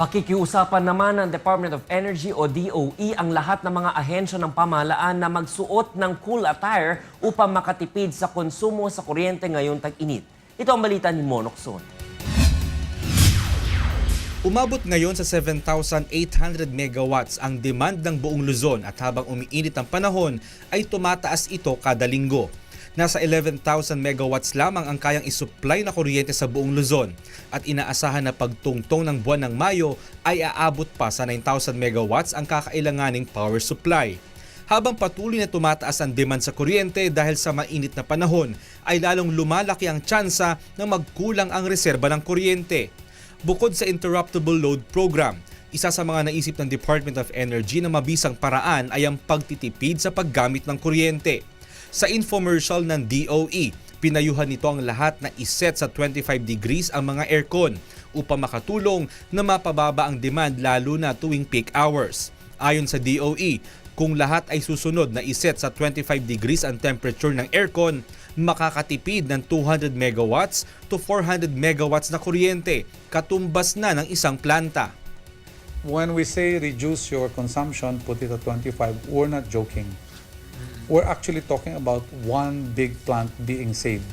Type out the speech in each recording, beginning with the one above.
Pakikiusapan naman ng Department of Energy o DOE ang lahat ng mga ahensya ng pamahalaan na magsuot ng cool attire upang makatipid sa konsumo sa kuryente ngayong tag-init. Ito ang balita ni Monok Son. Umabot ngayon sa 7,800 megawatts ang demand ng buong Luzon at habang umiinit ang panahon ay tumataas ito kada linggo. Nasa 11,000 megawatts lamang ang kayang isupply na kuryente sa buong Luzon at inaasahan na pagtungtong ng buwan ng Mayo ay aabot pa sa 9,000 megawatts ang kakailanganing power supply. Habang patuloy na tumataas ang demand sa kuryente dahil sa mainit na panahon, ay lalong lumalaki ang tsansa na magkulang ang reserba ng kuryente. Bukod sa Interruptible Load Program, isa sa mga naisip ng Department of Energy na mabisang paraan ay ang pagtitipid sa paggamit ng kuryente. Sa infomercial ng DOE, pinayuhan nito ang lahat na iset sa 25 degrees ang mga aircon upang makatulong na mapababa ang demand lalo na tuwing peak hours. Ayon sa DOE, kung lahat ay susunod na iset sa 25 degrees ang temperature ng aircon, makakatipid ng 200 megawatts to 400 megawatts na kuryente, katumbas na ng isang planta. When we say reduce your consumption, put it at 25, we're not joking. We're actually talking about one big plant being saved.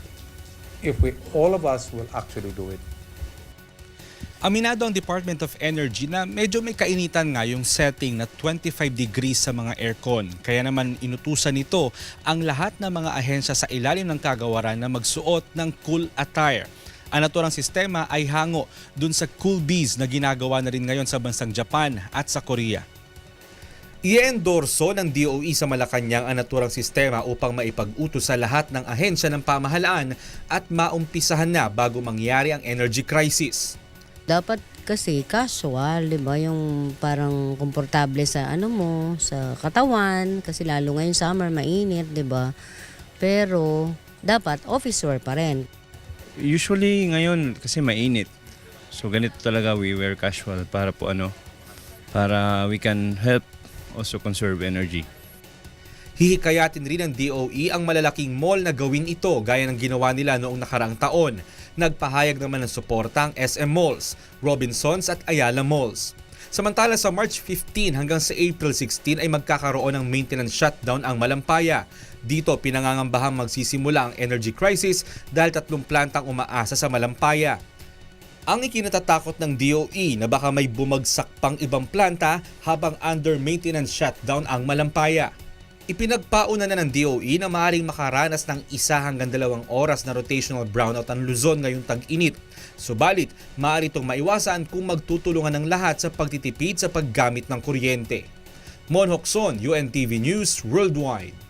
If we, all of us will actually do it. Aminado ang Department of Energy na medyo may kainitan nga yung setting na 25 degrees sa mga aircon. Kaya naman inutusan nito ang lahat ng mga ahensya sa ilalim ng kagawaran na magsuot ng cool attire. Ang naturang sistema ay hango dun sa cool bees na ginagawa na rin ngayon sa bansang Japan at sa Korea. I-endorso ng DOE sa Malacanang ang naturang sistema upang maipag-utos sa lahat ng ahensya ng pamahalaan at maumpisahan na bago mangyari ang energy crisis. Dapat kasi casual, 'di ba? Yung parang komportable sa ano mo, sa katawan kasi lalo ngayon summer mainit, 'di ba? Pero dapat office wear pa rin. Usually ngayon kasi mainit. So ganito talaga we wear casual para po ano para we can help also conserve energy. Hihikayatin rin ng DOE ang malalaking mall na gawin ito gaya ng ginawa nila noong nakaraang taon. Nagpahayag naman ng suporta ang SM Malls, Robinsons at Ayala Malls. Samantala sa March 15 hanggang sa April 16 ay magkakaroon ng maintenance shutdown ang Malampaya. Dito pinangangambahang magsisimula ang energy crisis dahil tatlong plantang umaasa sa Malampaya. Ang ikinatatakot ng DOE na baka may bumagsak pang ibang planta habang under maintenance shutdown ang Malampaya. Ipinagpauna na ng DOE na maaaring makaranas ng isa hanggang dalawang oras na rotational brownout ang Luzon ngayong tag-init. Subalit, maaari itong maiwasan kung magtutulungan ng lahat sa pagtitipid sa paggamit ng kuryente. Mon Hokson, UNTV News Worldwide.